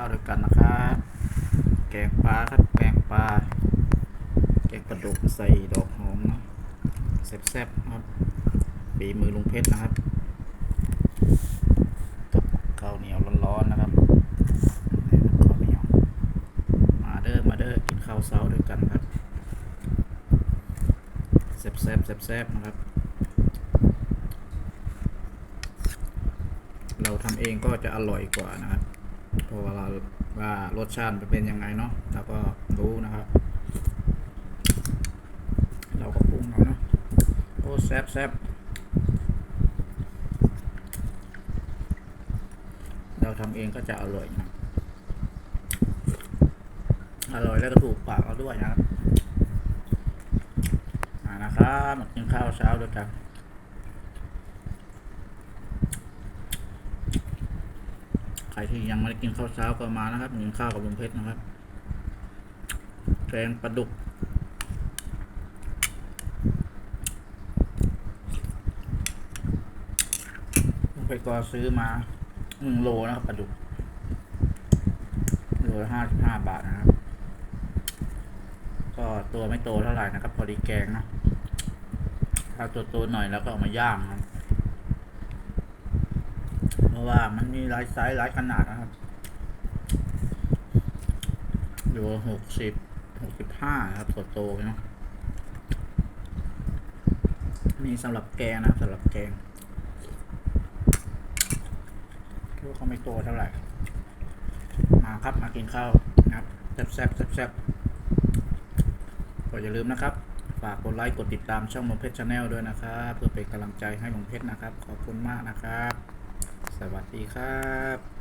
าวด้วยกันนะครับ แกงปลาครับแกงปลา แกงปลาดุกใส่ดอกหอมนะแซ่บๆครับฝีมือลุงเพชรนะครับกับข้าวเหนียวร้อนๆนะครับนี่ครับข้าวเหนียวมาเด้อมาเด้อกินข้าวเช้าด้วยกันครับแซ่บๆแซ่บๆนะครับเราทำเองก็จะอร่อยกว่านะครับ เพราะว่าเราว่ารสชาติมันเป็นยังไงเนาะเราก็รู้นะครับ เราก็ปรุงเอาเนาะโอ้แซ่บแซ่บเราทำเองก็จะอร่อยนะอร่อยแล้วก็ถูกปากเราด้วยนะครับอ่านะครับมากินข้าวเช้าด้วยกัน ใค รที่ยังไม่ได้กินข้าวเช้าก็มานะครับกินข้าวกับลุงเพชรนะครับแกงปลาดุก ลุงเพชรก็ซื้อมาหนึ่งโลนะครับปลาดุกโลละห้าสิบห้าบาทนะครับ ก็ตัวไม่โตเท่าไหร่นะครับ พอดีแกงเนาะถ้าตัวโตหน่อยแล้วก็เอามาย่างครับ เพราะว่ามันมีหลายไซส์หลายขนาดนะครับอยู่หกสิบหกสิบห้าครับตัวโตเนาะมีสำหรับแกงนะสำหรับแกงคิดว่าเขาไม่โตเท่าไหร่ มาครับมากินข้าวนะครับแซ่บแซ่บแซ่บแซ่บก็อย่าลืมนะครับ ฝากกดไลค์กดติดตามช่องลงเพชรชาแนลด้วยนะครับ เพื่อเป็นกำลังใจให้ลงเพชรนะครับ ขอบคุณมากนะครับ สวัสดีครับ